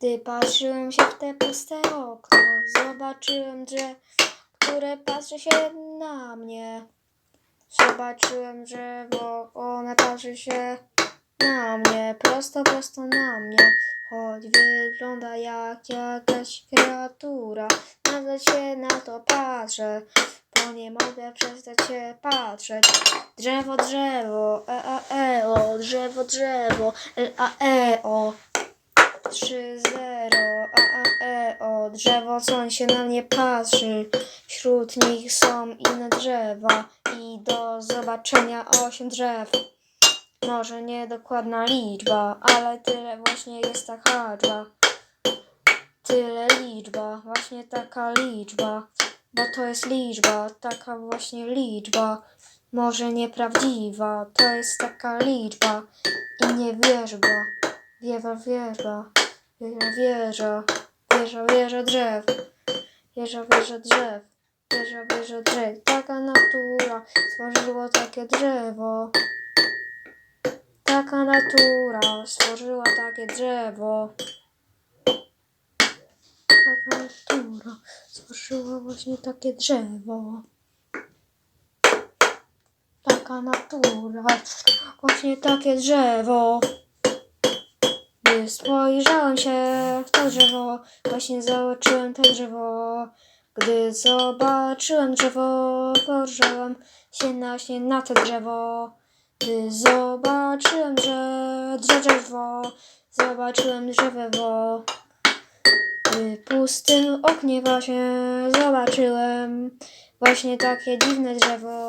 Gdy patrzyłem się w te puste okno, zobaczyłem drzewo, które patrzy się na mnie. Zobaczyłem drzewo, one patrzy się na mnie, prosto, prosto na mnie. Choć wygląda jak jakaś kreatura, nadal się na to patrzę, bo nie mogę przestać się patrzeć. Drzewo, drzewo, e, a, e, o, drzewo, drzewo, e, a, e, o. Trzy zero, a, a, e, o, drzewo, co się na mnie patrzy. Wśród nich są inne drzewa i do zobaczenia osiem drzew. Może niedokładna liczba, ale tyle właśnie jest taka liczba. Tyle liczba, właśnie taka liczba, bo to jest liczba, taka właśnie liczba. Może nieprawdziwa, to jest taka liczba i nie wierzba. Wiewa, wierzba, wieża, wieża, wieża, drzew, wieża, wieża drzew, wieża, wieża drzew. Taka natura stworzyła takie drzewo. Taka natura stworzyła takie drzewo. Taka natura stworzyła właśnie takie drzewo. Taka natura właśnie takie drzewo. Gdy spojrzałem się w to drzewo, właśnie zobaczyłem to drzewo. Gdy zobaczyłem drzewo, spojrzałem się na, właśnie na to drzewo. Gdy zobaczyłem drze- drzewo, zobaczyłem drzewo. W pustym oknie właśnie zobaczyłem właśnie takie dziwne drzewo.